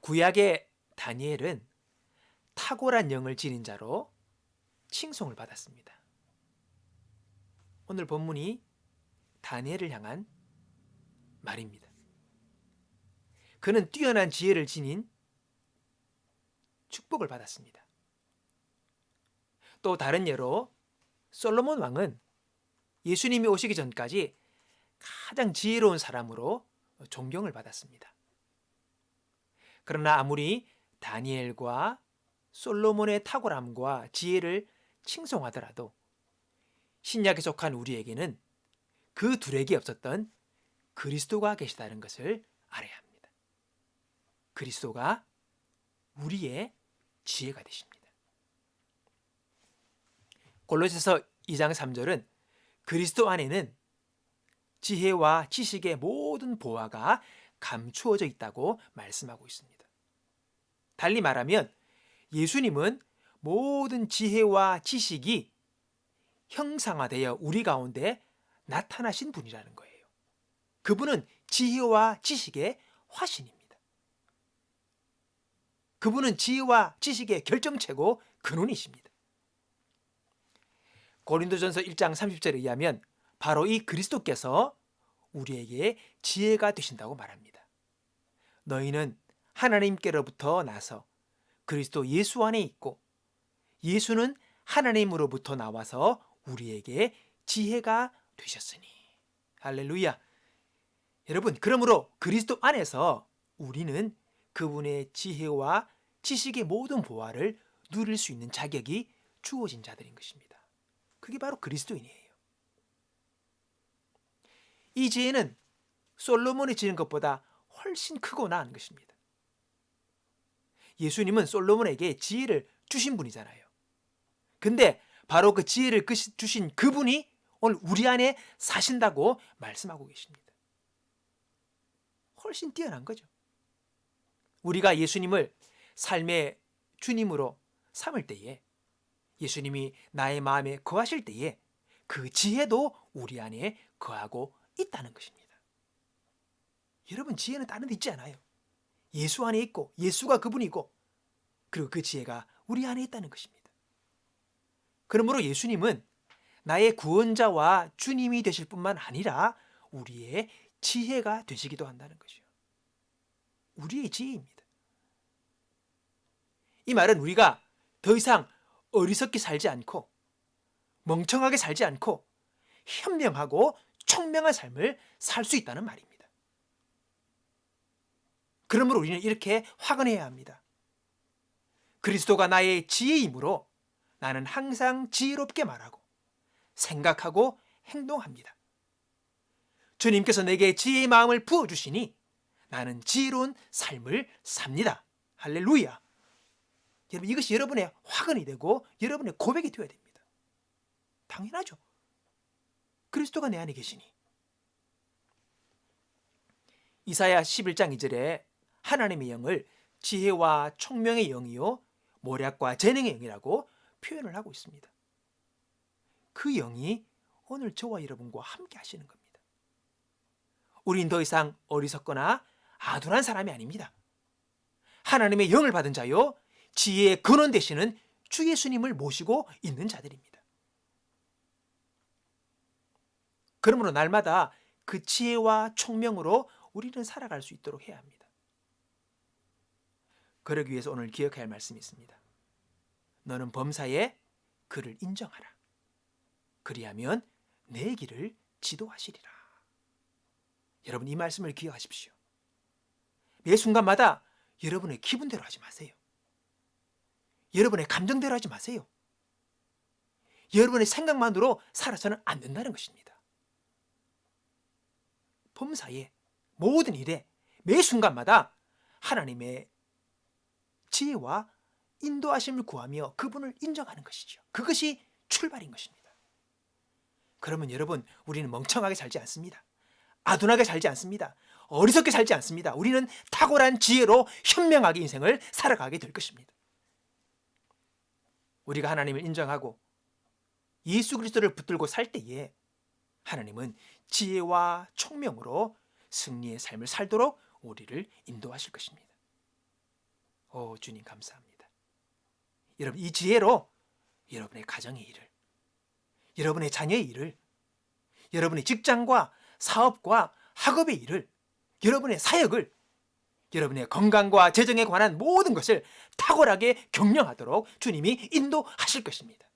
구약의 다니엘은 탁월한 영을 지닌 자로 칭송을 받았습니다. 오늘 본문이 다니엘을 향한 말입니다. 그는 뛰어난 지혜를 지닌 축복을 받았습니다. 또 다른 예로 솔로몬 왕은 예수님이 오시기 전까지 가장 지혜로운 사람으로 존경을 받았습니다. 그러나 아무리 다니엘과 솔로몬의 탁월함과 지혜를 칭송하더라도 신약에 속한 우리에게는 그 둘에게 없었던 그리스도가 계시다는 것을 알아야 합니다. 그리스도가 우리의 지혜가 되십니다. 골로새서 2장 3절은 그리스도 안에는 지혜와 지식의 모든 보화가 감추어져 있다고 말씀하고 있습니다. 달리 말하면 예수님은 모든 지혜와 지식이 형상화되어 우리 가운데 나타나신 분이라는 거예요. 그분은 지혜와 지식의 화신입니다. 그분은 지혜와 지식의 결정체고 근원이십니다. 고린도전서 1장 30절에 의하면 바로 이 그리스도께서 우리에게 지혜가 되신다고 말합니다. 너희는 하나님께로부터 나서 그리스도 예수 안에 있고 예수는 하나님으로부터 나와서 우리에게 지혜가 되셨으니. 할렐루야. 여러분, 그러므로 그리스도 안에서 우리는 그분의 지혜와 지식의 모든 보화를 누릴 수 있는 자격이 주어진 자들인 것입니다. 그게 바로 그리스도인이에요. 이 지혜는 솔로몬이 지은 것보다 훨씬 크고 나은 것입니다. 예수님은 솔로몬에게 지혜를 주신 분이잖아요. 근데 바로 그 지혜를 주신 그분이 오늘 우리 안에 사신다고 말씀하고 계십니다. 훨씬 뛰어난 거죠. 우리가 예수님을 삶의 주님으로 삼을 때에 예수님이 나의 마음에 거하실 때에 그 지혜도 우리 안에 거하고 있다는 것입니다. 여러분 지혜는 다른 데 있지 않아요. 예수 안에 있고 예수가 그분이고 그리고 그 지혜가 우리 안에 있다는 것입니다. 그러므로 예수님은 나의 구원자와 주님이 되실 뿐만 아니라 우리의 지혜가 되시기도 한다는 것이요. 우리의 지혜입니다. 이 말은 우리가 더 이상 어리석게 살지 않고 멍청하게 살지 않고 현명하고 청명한 삶을 살 수 있다는 말입니다. 그러므로 우리는 이렇게 확언해야 합니다. 그리스도가 나의 지혜이므로 나는 항상 지혜롭게 말하고 생각하고 행동합니다. 주님께서 내게 지혜의 마음을 부어주시니 나는 지혜로운 삶을 삽니다. 할렐루야. 여러분 이것이 여러분의 확언이 되고 여러분의 고백이 되어야 됩니다. 당연하죠. 그리스도가 내 안에 계시니. 이사야 11장 2절에 하나님의 영을 지혜와 총명의 영이요 모략과 재능의 영이라고 표현을 하고 있습니다. 그 영이 오늘 저와 여러분과 함께 하시는 겁니다. 우린 더 이상 어리석거나 아둔한 사람이 아닙니다. 하나님의 영을 받은 자요 지혜의 근원 되시는 주 예수님을 모시고 있는 자들입니다. 그러므로 날마다 그 지혜와 총명으로 우리는 살아갈 수 있도록 해야 합니다. 그러기 위해서 오늘 기억해야 할 말씀이 있습니다. 너는 범사에 그를 인정하라. 그리하면 내 길을 지도하시리라. 여러분 이 말씀을 기억하십시오. 매 순간마다 여러분의 기분대로 하지 마세요. 여러분의 감정대로 하지 마세요. 여러분의 생각만으로 살아서는 안 된다는 것입니다. 범사에 모든 일에 매 순간마다 하나님의 지혜와 인도하심을 구하며 그분을 인정하는 것이죠. 그것이 출발인 것입니다. 그러면 여러분, 우리는 멍청하게 살지 않습니다. 아둔하게 살지 않습니다. 어리석게 살지 않습니다. 우리는 탁월한 지혜로 현명하게 인생을 살아가게 될 것입니다. 우리가 하나님을 인정하고 예수 그리스도를 붙들고 살 때에 하나님은 지혜와 총명으로 승리의 삶을 살도록 우리를 인도하실 것입니다. 오 주님 감사합니다. 여러분 이 지혜로 여러분의 가정의 일을, 여러분의 자녀의 일을, 여러분의 직장과 사업과 학업의 일을, 여러분의 사역을, 여러분의 건강과 재정에 관한 모든 것을 탁월하게 경영하도록 주님이 인도하실 것입니다.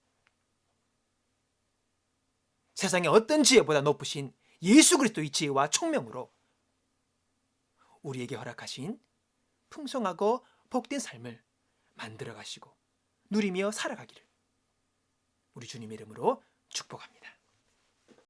세상의 어떤 지혜보다 높으신 예수 그리스도의 지혜와 총명으로 우리에게 허락하신 풍성하고 복된 삶을 만들어 가시고 누리며 살아가기를 우리 주님 이름으로 축복합니다.